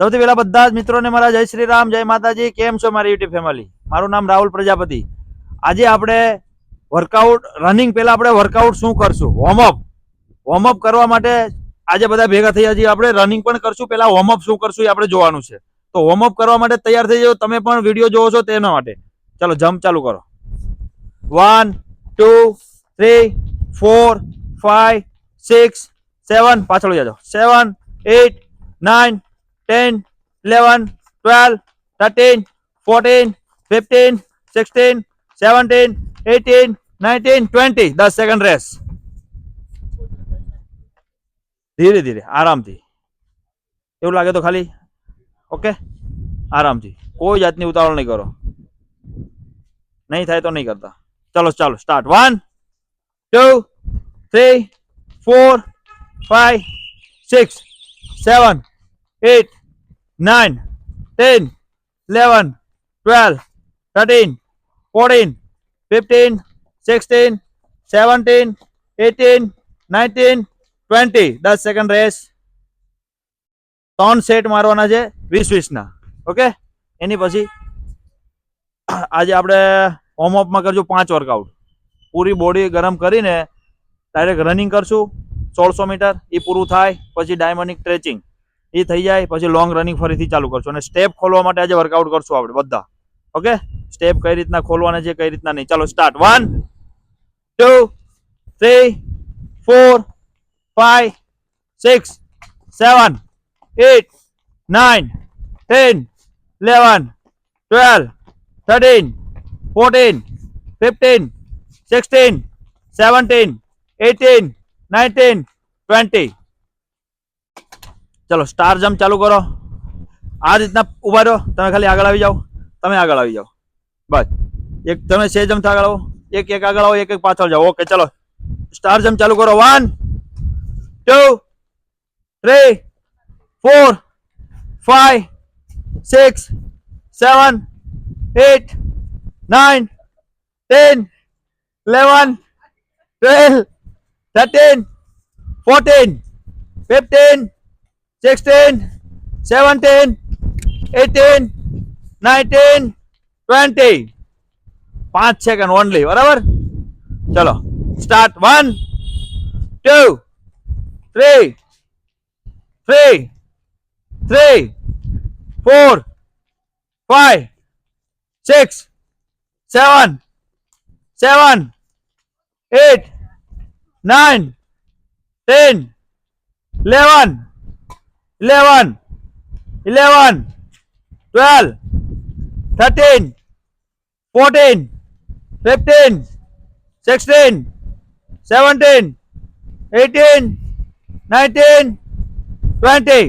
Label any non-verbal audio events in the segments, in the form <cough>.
સૌથી પહેલા બધા જ મિત્રોને મારા જય શ્રી રામ, જય માતાજી, કેમ છો મારી યુટ્યુબ ફેમિલી મારું નામ રાહુલ પ્રજાપતિ. આજે આપણે વર્કઆઉટ રનિંગ પહેલા આપણે વર્કઆઉટ શું કરશું? વોર્મઅપ વોર્મઅપ કરવા માટે આજે બધા ભેગા થયા છીએ. આપણે રનિંગ પણ કરશું. પહેલા વોર્મઅપ શું કરશું એ આપણે જોવાનું છે. તો વોર્મઅપ કરવા માટે તૈયાર થઈ જાઓ. તમે પણ વીડિયો જોવો છો તેના માટે. ચલો જમ્પ ચાલુ કરો. One two three four five six seven પાછળ જાજો seven eight nine ten eleven twelve thirteen fourteen fifteen sixteen seventeen eighteen nineteen twenty દસ સેકન્ડ રેસ ધીરે ધીરે આરામથી એવું લાગે તો ખાલી ઓકે આરામથી કોઈ જાતની ઉતાવળ નહીં કરો નહીં થાય તો નહીં કરતા ચલો ચાલો start one two three four five six seven eight nine ten eleven twelve thirteen fourteen fifteen sixteen seventeen eighteen nineteen twenty દસ સેકન્ડ રેસ ત્રણ સેટ મારવાના છે, વીસ, વીસના. ઓકે એની પછી <clears throat> આજે આપણે વોર્મઅપમાં કરજો પાંચ વર્કઆઉટ પૂરી બોડી ગરમ કરીને ડાયરેક્ટ રનિંગ કરશું. સોળસો મીટર, એ પૂરું થાય. પછી ડાયમંડિક સ્ટ્રેચિંગ એ થઈ જાય, પછી લોંગ રનિંગ ફરીથી ચાલુ કરશું. અને સ્ટેપ ખોલવા માટે આજે વર્કઆઉટ કરશું આપણે બધા. ઓકે સ્ટેપ કઈ રીતના ખોલવાના છે, કઈ રીતના નહીં. ચાલો start one two three four five six seven eight nine ten eleven twelve thirteen fourteen fifteen sixteen seventeen eighteen nineteen twenty ચલો સ્ટાર જમ્પ ચાલુ કરો આ રીતના ઊભા રહો, તમે ખાલી આગળ આવી જાઓ, તમે આગળ આવી જાઓ. બસ. એક તમે સે જમ્પ આગળ આવો, એક એક આગળ આવો, એક એક પાછળ જાઓ. ઓકે ચલો. સ્ટાર જમ્પ ચાલુ કરો. One two three four five six seven eight nine ten eleven twelve thirteen fourteen fifteen sixteen seventeen eighteen nineteen twenty પાંચ સેકન્ડ ઓનલી બરાબર ચલો start one two three three three four five six seven seven eight nine ten eleven eleven eleven twelve thirteen fourteen fifteen sixteen seventeen eighteen nineteen twenty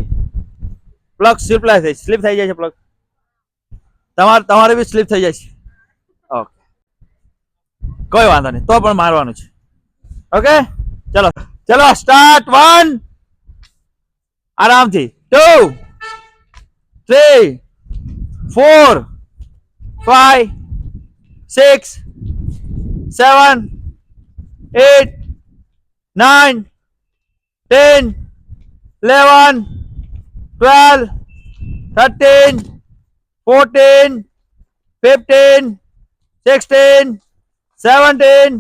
plug slip થઈ slip થઈ જાય છે plug તમારે તમારે બી slip થઈ જાય છે. Okay કોઈ વાંધો નહીં. તો પણ મારવાનું છે. ઓકે ચલો. ચલો સ્ટાર્ટ વન આરામથી two three four five six seven eight nine ten eleven twelve thirteen fourteen fifteen sixteen seventeen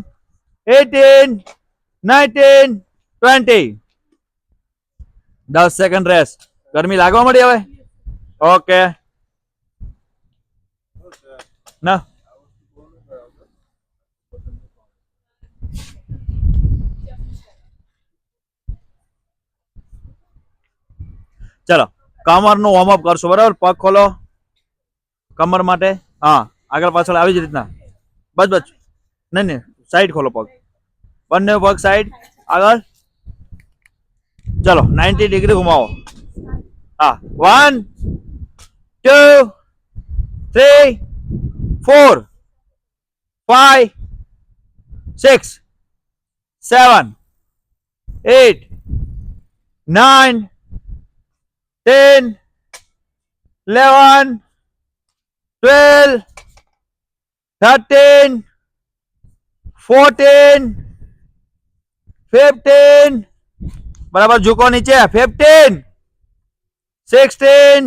eighteen nineteen twenty દસ સેકન્ડ રેસ્ટ ગરમી લાગવા મળી હવે? ઓકે ના. ચલો, કમરનું વોર્મઅપ કરશો, બરાબર? પગ ખોલો. કમર માટે. હા, આગળ પાછળ આવી જ રીતના. બસ બસ. નહીં નહીં સાઈડ ખોલો પગ. બંને પગ સાઈડ આગળ. ચલો 90 ડિગ્રી ઘુમાવો. હા one two three four five six seven eight nine ten eleven twelve thirteen fourteen fifteen બરાબર ઝૂકો નીચે. Fifteen sixteen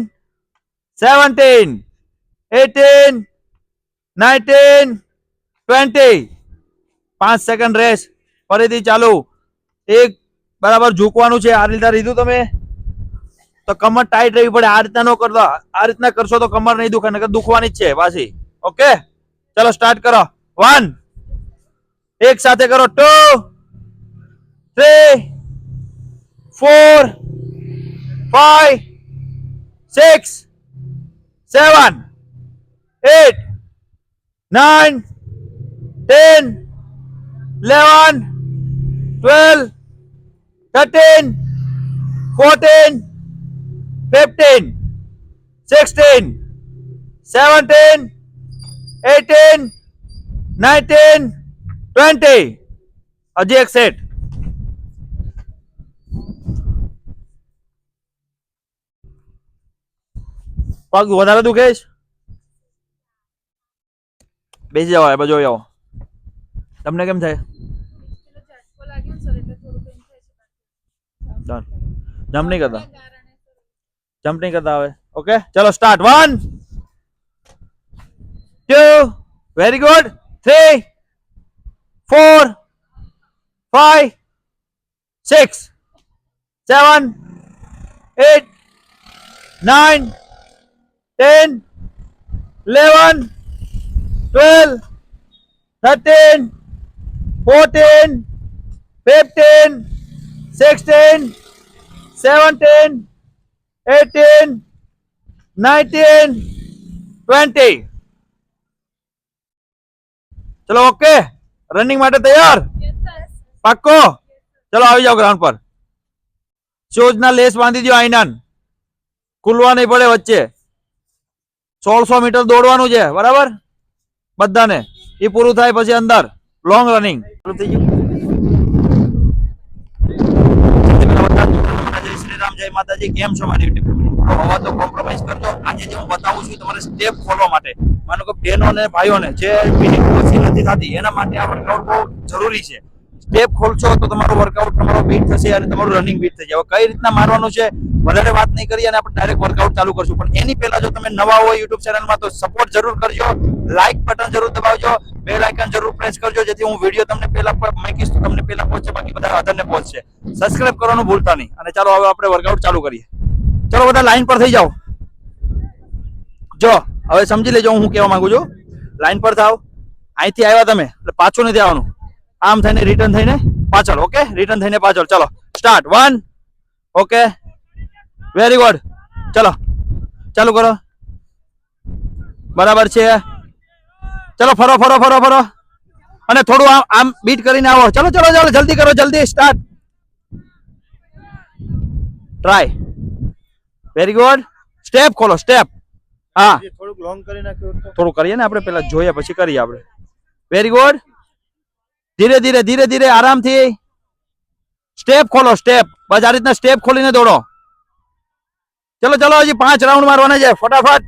seventeen eighteen nineteen twenty પાંચ સેકન્ડ રેસ ફરીથી ચાલુ. એક બરાબર ઝૂકવાનું છે. આ રીતના લીધું તમે? તો કમર ટાઈટ રહેવી પડે. આ રીતના ન કરતો. આ રીતના કરશો તો કમર નહીં દુખે, નકર દુખવાની જ છે પાછી ઓકે ચલો સ્ટાર્ટ કરો. વન એક સાથે કરો. Two three four five six seven eight nine ten eleven twelve thirteen fourteen fifteen sixteen seventeen eighteen nineteen twenty હજી એક સેટ પગ વધારે દુખે છે? બેસી જવા એમાં જોઈ આવો તમને કેમ થાય. જમ્પ નહીં કરતા. જમ્પ નહીં કરતા હવે. ઓકે ચલો start one two very good three four five six seven eight nine ten eleven twelve thirteen fourteen fifteen sixteen seventeen eighteen nineteen twenty ચલો ઓકે રનિંગ માટે તૈયાર યસ સર પાક્કો ચલો આવી જાઓ ગ્રાઉન્ડ પર શૂઝ ના લેસ બાંધી દો આઈનાન ખુલવા નહીં પડે વચ્ચે સોળસો મીટર દોડવાનું છે, બરાબર? બધાને. એ પૂરું થાય પછી અંદર. લોંગ રનિંગ જય શ્રી રામ માતાજી. કેમ છો મારી હવે તો કોમ્પ્રોમાઇઝ આજે હું બતાવું છું તમારે સ્ટેપ ખોલવા માટે. માનો કે બહેનો ને ભાઈઓને જે ફિનિશ ઓછી નથી થતી, એના માટે આ વર્કઆઉટ બહુ જરૂરી છે. સ્ટેપ ખોલશો તો તમારું વર્કઆઉટ તમારો બીટ થશે અને તમારું રનિંગ બીટ જાય. હવે કઈ રીતના મારવાનું છે, વધારે વાત નહીં કરીએ અને આપણે ડાયરેક્ટ વર્કઆઉટ ચાલુ કરશું. પણ એની પહેલા જો તમે નવા હોય યુટ્યુબ ચેનલમાં તો સપોર્ટ જરૂર કરજો. લાઇક બટન જરૂર દબાવજો. બેલ આઇકન જરૂર પ્રેસ કરજો, જેથી હું વીડિયો તમને પહેલા મૂકીશ તો તમને પહેલા પહોંચશે, બાકી બધા અધરને પહોંચશે. સબસ્ક્રાઇબ કરવાનું ભૂલતા નહીં. અને ચાલો હવે આપણે વર્કઆઉટ ચાલુ કરીએ. ચલો બધા લાઈન પર થઈ જાઓ. જો, હવે સમજી લેજો હું કહેવા માંગુ છું. લાઈન પર થાવ. અહીંથી આવ્યા તમે. એટલે પાછું નથી આવવાનું. આમ થઈને રિટર્ન થઈને પાછળ ઓકે રિટર્ન થઈને પાછળ ચલો. Start one okay very good ચલો. ચાલુ કરો. બરાબર છે. ચલો ફરો ફરો ફરો ફરો. અને થોડું આમ આમ બીટ કરીને આવો. ચલો ચલો ચલો જલ્દી કરો જલ્દી. Start try very good step ખોલો સ્ટેપ હા. થોડુંક લોંગ કરી નાખ્યું થોડું કરીએ ને આપણે પેલા જોઈએ પછી કરીએ આપણે. વેરી ગુડ ધીરે ધીરે ધીરે ધીરે આરામથી સ્ટેપ ખોલો સ્ટેપ બસ આ રીતના સ્ટેપ ખોલીને દોડો ચલો ચલો હજી પાંચ રાઉન્ડ મારવાના છે ફટાફટ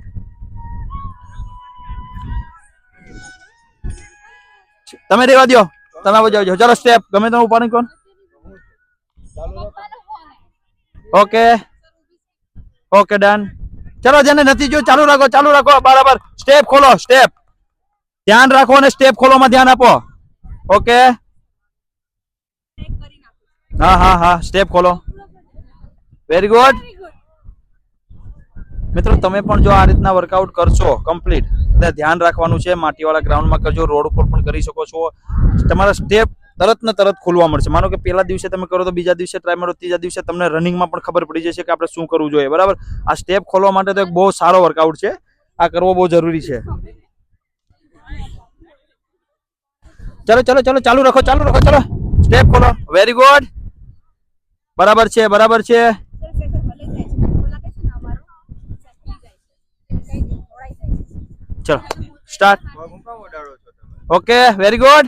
તમે રેવા દો તમે આવો જાઓ ચલો સ્ટેપ ગમે તમે ઉપાડી કોણ પપ્પાનો ફોન ઓકે ઓકે ડન ચલો જેને નથી જોયું ચાલુ રાખો ચાલુ રાખો બરાબર સ્ટેપ ખોલો સ્ટેપ ધ્યાન રાખો અને સ્ટેપ ખોલોમાં ધ્યાન આપો ઓકે. હા હા હા સ્ટેપ ખોલો. વેરી ગુડ મિત્રો, તમે પણ જો આ રીતના વર્કઆઉટ કરશો કમ્પ્લીટ એટલે ધ્યાન રાખવાનું છે, માટીવાળા ગ્રાઉન્ડમાં કરજો, રોડ ઉપર પણ કરી શકો છો. તમારા સ્ટેપ તરત ને તરત ખોલવા મળશે. માનો કે પહેલા દિવસે તમે કરો તો બીજા દિવસે ટ્રાય મારો, ત્રીજા દિવસે તમને રનિંગમાં પણ ખબર પડી જશે કે આપણે શું કરવું જોઈએ. બરાબર? આ સ્ટેપ ખોલવા માટે તો એક બહુ સારો વર્કઆઉટ છે. આ કરવો બહુ જરૂરી છે. ચલો ચલો ચલો, ચાલુ રાખો ચાલુ રાખો, ચલો. સ્ટેપ ખોલો. વેરી ગુડ બરાબર છે બરાબર છે. ચલો સ્ટાર્ટ ઓકે વેરી ગુડ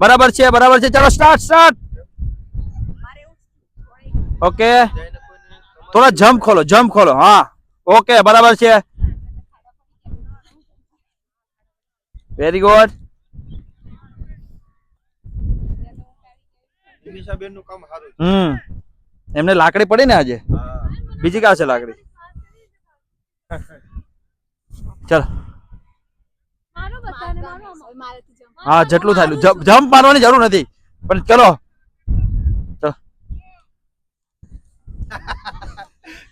બરાબર છે બરાબર છે. ચાલો સ્ટાર્ટ સ્ટાર્ટ ઓકે થોડા જમ્પ ખોલો જમ્પ ખોલો. હા. ઓકે બરાબર છે. વેરી ગુડ નિમિષાબેનનું કામ સારું છે. હમ. એમને લાકડી પડી ને આજે? બીજી કા છે લાકડી. ચાલ. હા જેટલું થાય જમ્પ મારવાની જરૂર નથી. પણ ચલો.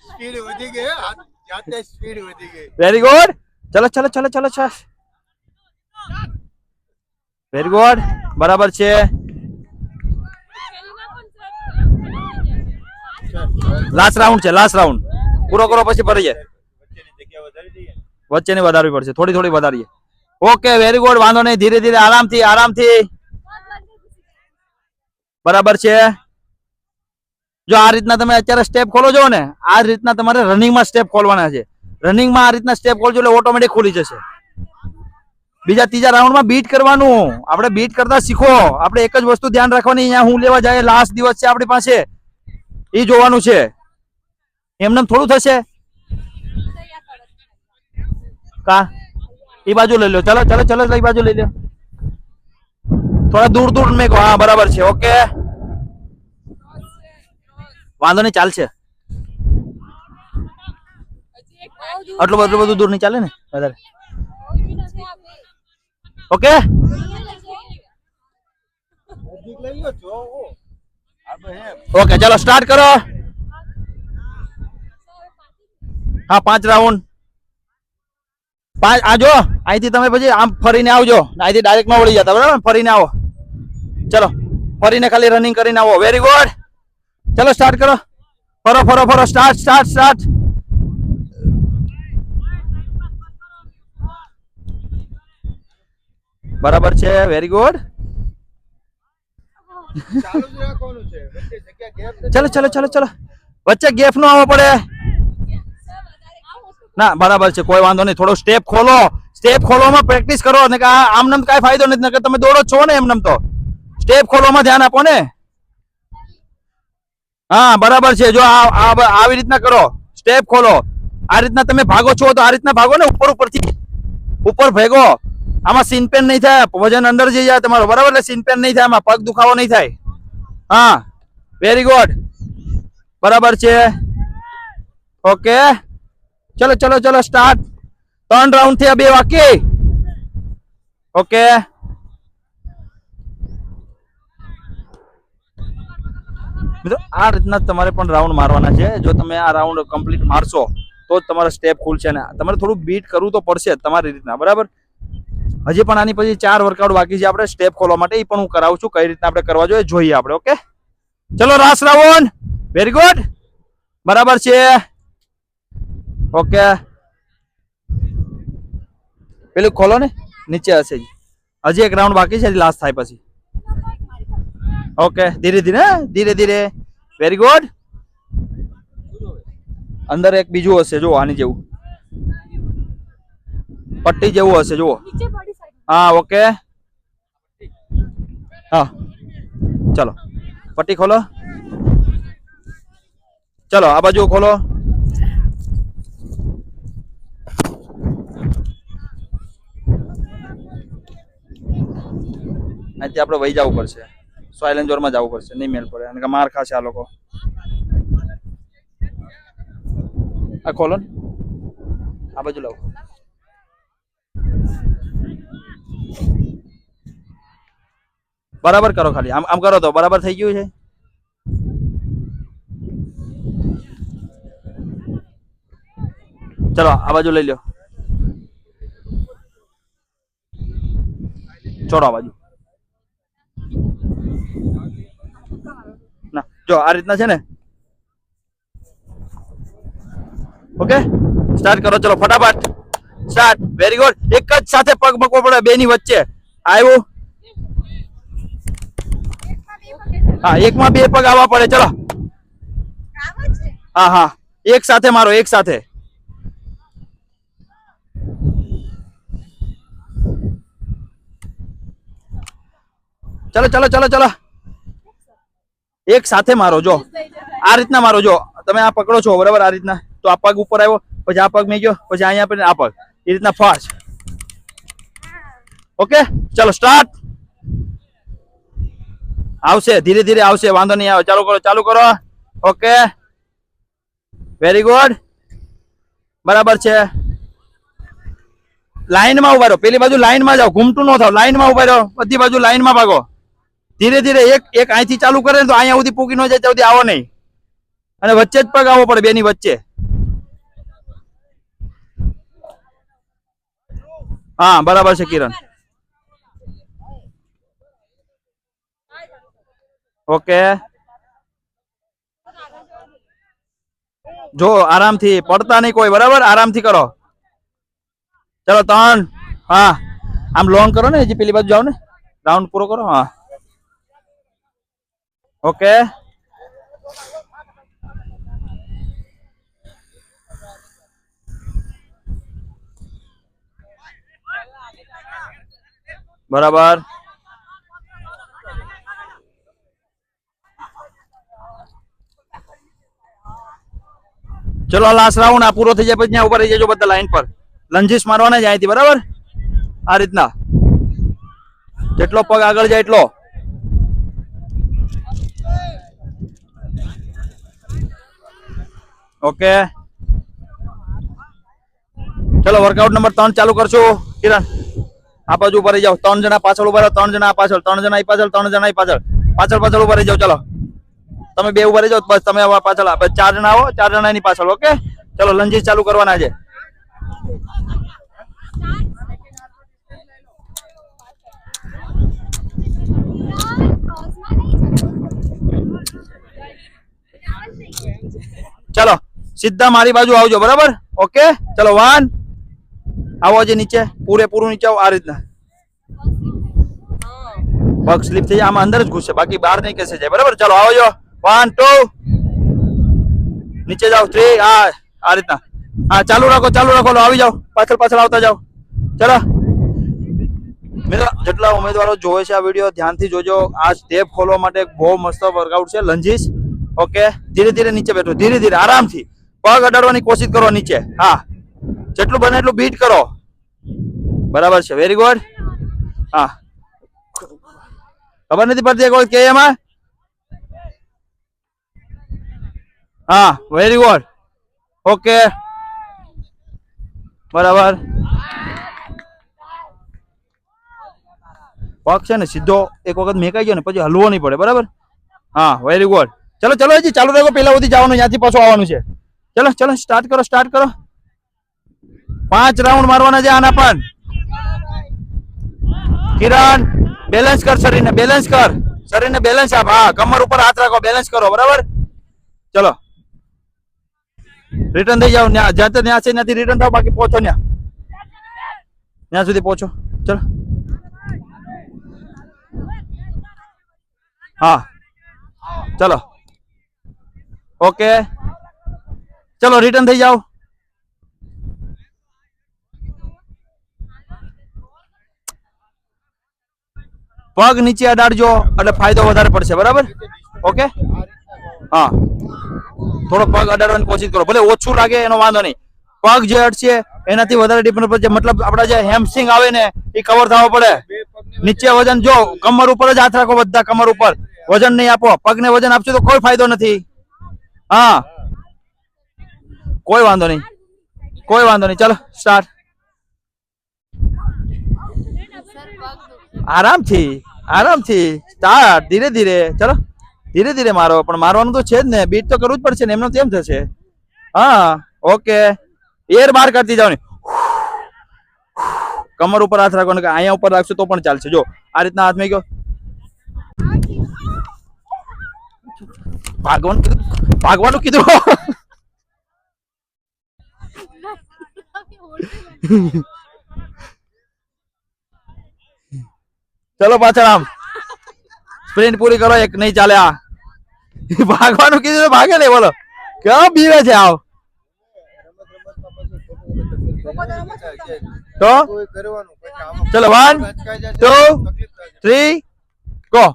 સ્પીડ વધી ગઈ જાતે સ્પીડ વધી ગઈ. વેરી ગુડ ચલો ચલો ચલો ચલો ચલો. વેરી ગુડ બરાબર છે. લાસ્ટ રાઉન્ડ છે લાસ્ટ રાઉન્ડ પૂરો કરો પછી ભરી જાય વચ્ચેની જગ્યા વધારી દઈએ ને. વચ્ચેની વધારવી પડશે, થોડી થોડી વધારીએ. ઓકે વેરી ગુડ વાંધો નહીં, ધીરે ધીરે, આરામથી આરામથી. બરાબર છે. જો આ રીતના તમે અત્યારે સ્ટેપ ખોલો છો ને, આ રીતના તમારે રનિંગમાં સ્ટેપ ખોલવાના છે. રનિંગમાં આ રીતના સ્ટેપ ખોલજો એટલે ઓટોમેટિક ખુલી જશે. બીજા ત્રીજા રાઉન્ડમાં બીટ કરવાનું. આપણે બીટ કરતા શીખો. આપણે એક જ વસ્તુ ધ્યાન રાખવાની, અહીંયા હું લેવા જાય લાસ્ટ દિવસ છે આપણી પાસે. એ જોવાનું છે. એમને થોડું થશે? કા? એ બાજુ લઈ લો ચલો ચલો ચલો એ બાજુ લઈ લો થોડા દૂર દૂર મેં હા, બરાબર છે. ઓકે. વાંધો નહીં, ચાલશે. આટલું બધું બધું દૂર નહીં ચાલે ને? વધારે. ઓકે? ઓકે ચાલો સ્ટાર્ટ કરો. હા, પાંચ રાઉન્ડ પાંચ, આ જો, અહીંથી તમે પછી આમ ફરીને આવજો. અહીંથી ડાયરેક્ટમાં વળી જતા, બરાબર? ફરીને આવો. ચલો, ફરીને ખાલી રનિંગ કરીને આવો. વેરી ગુડ ચલો સ્ટાર્ટ કરો. ફરો ફરો ફરો. સ્ટાર્ટ સ્ટાર્ટ સ્ટાર્ટ બરાબર છે. વેરી ગુડ ચાલુ ચલો ચલો ચલો વચ્ચે ગેપ નો આવવો પડે. ના, બરાબર છે, કોઈ વાંધો નહીં. થોડો સ્ટેપ ખોલો. સ્ટેપ ખોલવામાં પ્રેક્ટિસ કરો. ને કે આ આમનામ કાંઈ ફાયદો નથી. નકર તમે દોડો છો ને એમનેમ તો. સ્ટેપ ખોલવામાં ધ્યાન આપો ને. હા, બરાબર છે. જો આ આવી રીતના કરો. સ્ટેપ ખોલો. આ રીતના તમે ભાગો છો તો આ રીતના ભાગો ને. ઉપર, ઉપરથી. ઉપર ભેગો. આમાં સીન પેન નહીં થાય. વજન અંદર જઈ જાય તમારો. બરાબર? એટલે સીન પેન નહીં થાય. આમાં પગ દુખાવો નહીં થાય. હા. વેરી ગુડ બરાબર છે. ઓકે. ચલો ચલો ચલો સ્ટાર્ટ ત્રણ રાઉન્ડ થયા, બે વાકી ઓકે. મિત્રો, આ રીતના તમારે પણ રાઉન્ડ મારવાના છે. જો તમે આ રાઉન્ડ કમ્પ્લીટ મારશો, તો જ તમારો સ્ટેપ ખુલશે ને. તમારે થોડું બીટ કરવું તો પડશે તમારી રીતના. બરાબર? હજી પણ આની પછી ચાર વર્કઆઉટ બાકી છે આપણે. સ્ટેપ ખોલવા માટે એ પણ હું કરાવું છું. કઈ રીતના આપણે કરવા જોઈએ જોઈએ આપણે ઓકે ચલો, રાસ રાવણ. વેરી ગુડ બરાબર છે. ઓકે પેલું ખોલો ને. નીચે હશે હજી એક રાઉન્ડ બાકી છે લાસ્ટ થાય પછી. ઓકે ધીરે ધીરે? ધીરે ધીરે. વેરી ગુડ અંદર એક બીજું હશે, જુઓ, આની જેવું. પટ્ટી જેવું હશે, જુઓ. હા ઓકે હા. ચલો. પટ્ટી ખોલો. ચલો, આ બાજુ ખોલો. અહીંથી આપણે વહી જવું પડશે. સોયલેન્જોરમાં જવું પડશે, નહીં મેળ પડે. અને માર ખાશે આ લોકો. આ ખોલો આ બાજુ લાવો. બરાબર કરો ખાલી. આમ આમ કરો તો બરાબર થઈ ગયું છે? ચલો, આ બાજુ લઈ લો. છોડો આ બાજુ. ના, જો, આ રીતના છે ને? ઓકે? સ્ટાર્ટ કરો, ચલો, ફટાફટ. સ્ટાર્ટ. વેરી ગુડ એક જ સાથે પગ મૂકવો પડે બે ની વચ્ચે. આવ્યું હા, એકમાં બે પગ આવવા પડે, ચલો. હા હા. એક સાથે મારો, એક સાથે. ચલો ચલો ચલો ચલો. એક સાથે મારો, જો. આ રીતના મારો, જો. તમે આ પકડો છો, બરાબર, આ રીતના. તો આ પગ ઉપર આવ્યો, પછી આ પગ મેં ગયો, પછી અહીંયા આ પગ. એ રીતના ફાસ્ટ. ઓકે? ચલો, સ્ટાર્ટ. આવશે, ધીરે ધીરે આવશે, વાંધો નહીં આવે. ચાલુ કરો ચાલુ કરો. ઓકે વેરી ગુડ બરાબર છે. લાઈનમાં ઊભા રહો. પેલી બાજુ લાઈનમાં જાઓ. ઘૂમટું ન થાવ. લાઈનમાં ઊભા રહો. બધી બાજુ લાઈનમાં ભાગો. ધીરે ધીરે એક એક અહીંથી ચાલુ કરે તો અહીંયા સુધી પૂકી ન જાય, ત્યાં સુધી આવો નહીં. અને વચ્ચે જ પગ આવવો પડે બેની વચ્ચે. હા, બરાબર છે કિરણ. ઓકે જો આરામથી પડતા નહીં કોઈ બરાબર આરામથી કરો ચલો ત્રણ હા આમ લોંગ કરો ને હજી પેલી બાજુ જાઓ ને રાઉન્ડ પૂરો કરો હા ઓકે બરાબર ચલો લાસ્ટ રાઉન્ડ આ પૂરો થઈ જાય પછી ત્યાં ઊભા રહી જજો બધા લાઈન પર. લંજીસ મારવાના જ અહીંથી બરાબર? આ રીતના. જેટલો પગ આગળ જાય એટલો. ઓકે ચલો વર્કઆઉટ નંબર ત્રણ ચાલુ કરશું, કિરણ. આ બાજુ ઊભા રહી જાઓ. ત્રણ જણા પાછળ ઊભા રહો, ત્રણ જણા પાછળ, ત્રણ જણા પાછળ, ત્રણ જણા પાછળ. પાછળ પાછળ ઊભા રહી જાઓ, ચલો. તમે બે ઊભા રહેજો બસ તમે પાછળ ચાર જણા આવો ચાર જણા એની પાછળ ઓકે? ચલો લંજીસ ચાલુ કરવાના છે. ચલો સીધા મારી બાજુ આવજો બરાબર? ઓકે? ચલો વાન આવો જે નીચે પૂરેપૂરું નીચે આવો આ રીતના. પગ સ્લીપ થઈ જાય. આમાં અંદર જ ઘૂસે બાકી બહાર નહીં કેસે જાય. બરાબર? ચલો આવજો. વન ટુ નીચે જાઓ થ્રી હા આ રીતના. હા, ચાલુ રાખો ચાલુ રાખો. આવી જાઓ. પાછળ પાછળ આવતા જાઓ. ચલો. મિત્રો, જેટલા ઉમેદવારો જોવે છે આ વીડિયો, ધ્યાનથી જોજો. આ સ્ટેપ ખોલવા માટે બહુ મસ્ત વર્કઆઉટ છે. લંજીસ. ઓકે ધીરે ધીરે નીચે બેઠો. ધીરે ધીરે, આરામથી. પગ અડાડવાની કોશિશ કરો નીચે. હા. જેટલું બને એટલું બીટ કરો. બરાબર છે. વેરી ગુડ હા. ખબર નથી પડતી કોઈ કે એમાં? હા વેરી ગુડ ઓકે બરાબર. પગ છે ને, સીધો એક વખત મેકાઈ ગયો ને, પછી હલવો નહીં પડે, બરાબર? હા વેરી ગુડ ચલો ચલો હજી ચાલુ રાખો પેલા સુધી જવાનું, ત્યાંથી પાછું આવવાનું છે. ચલો ચલો સ્ટાર્ટ કરો સ્ટાર્ટ કરો. પાંચ રાઉન્ડ મારવાના છે આના પણ કિરણ બેલેન્સ કર શરીરને બેલેન્સ કર. શરીરને બેલેન્સ આપ. હા, કમર ઉપર હાથ રાખો બેલેન્સ કરો, બરાબર? ચલો. રિટર્ન થઈ જાઓ જ્યાં તો ત્યાં છે ત્યાંથી રિટર્ન થાવ બાકી પહોંચો ત્યાં ત્યાં સુધી પહોંચો. ચલો. હા. ચલો. ઓકે. ચલો રિટર્ન થઈ જાઓ. પગ નીચે અડાડજો, એટલે ફાયદો વધારે પડશે, બરાબર? ઓકે? હા. થોડો પગ અડાડવાની કોશિશ કરો. ભલે ઓછું લાગે એનો વાંધો નહીં. પગ જે અડશે એનાથી વધારે ડિપેન્ડ પડશે મતલબ આપડા જે હેમસ્ટ્રિંગ આવે ને, એ કવર થવો પડે. નીચે વજન જો, કમર ઉપર જ હાથ રાખો બધા કમર ઉપર. વજન નહીં આપો. પગને વજન આપશો તો કોઈ ફાયદો નથી. હા. કોઈ વાંધો નહીં. કોઈ વાંધો નહીં. ચલો સ્ટાર્ટ આરામથી આરામથી. સ્ટાર્ટ ધીરે ધીરે. ચલો. ધીરે ધીરે મારો, પણ મારવાનું તો છે જ ને. બીટ તો કરવું જ પડશે ને. એમનો તેમ થશે. હા, ઓકે. એર બહાર કરતી જાવ કમર ઉપર હાથ રાખવાનો કે અહીંયા ઉપર રાખશો તો પણ ચાલશે. જો, આ રીતના હાથ મેં ગયો ભાગવાનું કીધું? ભાગવાનું કીધું? <laughs> ચલો પાછળ આમ. સ્પ્રિન્ટ પૂરી કરો, એક નહીં ચાલે આ. ભાગવાનું કીધું ભાગે નહીં, બોલો. કેમ બીવે છે આવ. તો? ચલો વન ટુ થ્રી ગો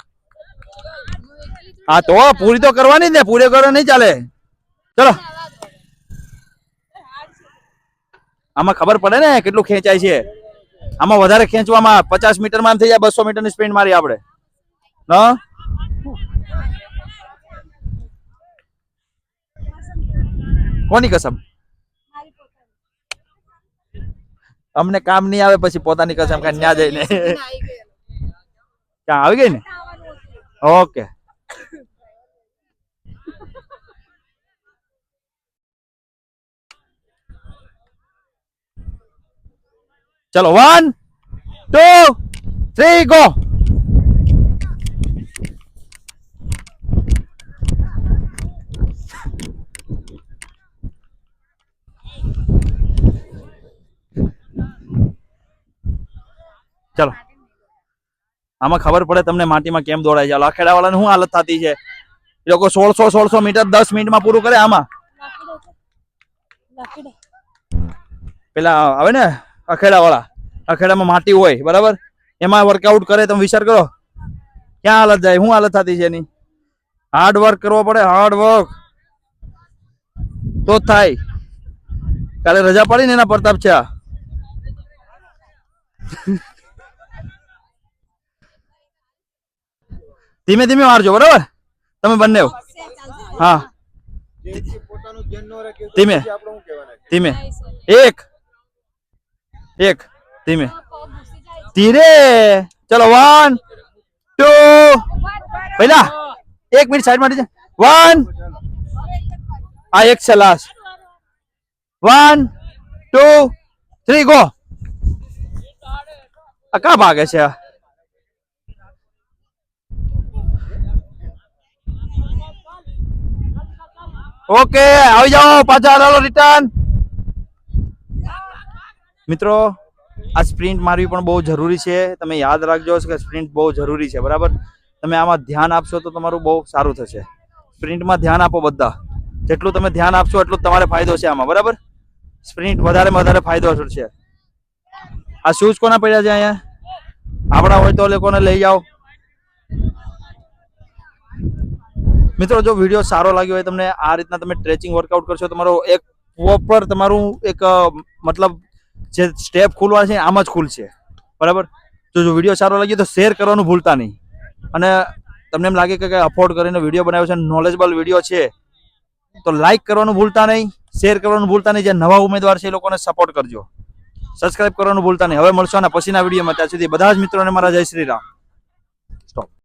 હા, તો પૂરી તો કરવાની જ ને, પૂરી કરો, નહીં ચાલે. ચલો. આમાં ખબર પડે ને કેટલું ખેંચાય છે. આમાં વધારે ખેંચવામાં પચાસ મીટરમાં માં થઈ જાય, બસો મીટરની સ્પ્રિન્ટ મારી આપણે. ન કોની કસમ? અમને કામ નહીં આવે, પછી પોતાની કસમ કાંઈ જઈને. ક્યાં, આવી ગઈ ને? ઓકે. ચલો વન ટુ થ્રી ગો ચલો. આમાં ખબર પડે તમને માટીમાં કેમ દોડાય છે. લાખેડા વાળાને શું હાલત થતી છે? એ લોકો સોળસો સોળસો મીટર દસ મિનિટમાં પૂરું કરે આમાં. પેલા આવે ને અખેડા વાળા અખેડામાં માટી હોય, બરાબર? એમાં વર્કઆઉટ કરે, તમે વિચાર કરો. ક્યાં હાલત જાય? શું હાલત થતી છે એની? હાર્ડ વર્ક કરવો પડે હાર્ડ વર્ક તો થાય. કાલે રજા પડી ને એના પ્રતાપ છે આ. ધીમે ધીમે મારજો, બરાબર? તમે બંને હા. ધીમે. ધીમે. એક. એક. ધીમે. ધીરે. ચલો વન ટુ પહેલા એક મિનિટ સાઈડ માટે વન આ એક છે last one two three go આ કા ભાગે છે આ? ઓકે, આવી જાઓ, પાછા હાલો રિટર્ન મિત્રો, આ સ્પ્રિન્ટ મારવી પણ બહુ જરૂરી છે. તમે યાદ રાખજો કે સ્પ્રિન્ટ બહુ જરૂરી છે, બરાબર? તમે આમાં ધ્યાન આપશો તો તમારું બહુ સારું થશે. સ્પ્રિન્ટમાં ધ્યાન આપો બધા. જેટલું તમે ધ્યાન આપશો, એટલું તમારે ફાયદો છે આમાં, બરાબર? સ્પ્રિન્ટ વધારે વધારે ફાયદો છે. આ શૂઝ કોના પડ્યા છે અહીંયા? આપણા હોય તો લોકોને લઈ જાઓ? મિત્રો, જો વીડિયો સારો લાગ્યો હોય, તમને આ રીતના તમે સ્ટ્રેચિંગ વર્કઆઉટ કરશો, તમારો એક પ્રોપર તમારું એક મતલબ જે સ્ટેપ ખુલવા છે, આમ જ ખુલશે. બરાબર? તો જો વીડિયો સારો લાગ્યો તો શેર કરવાનું ભૂલતા નહીં. અને તમને એમ લાગે કે અફોર્ડ કરીને વીડિયો બનાવ્યો છે નોલેજબલ વીડિયો છે, તો લાઈક કરવાનું ભૂલતા નહીં શેર કરવાનું ભૂલતા નહીં. જે નવા ઉમેદવાર છે, એ લોકોને સપોર્ટ કરજો. સબસ્ક્રાઇબ કરવાનું ભૂલતા નહીં. હવે મળશો આના પછીના વિડીયોમાં ત્યાં સુધી બધા જ મિત્રોને મારા જય શ્રી રામ.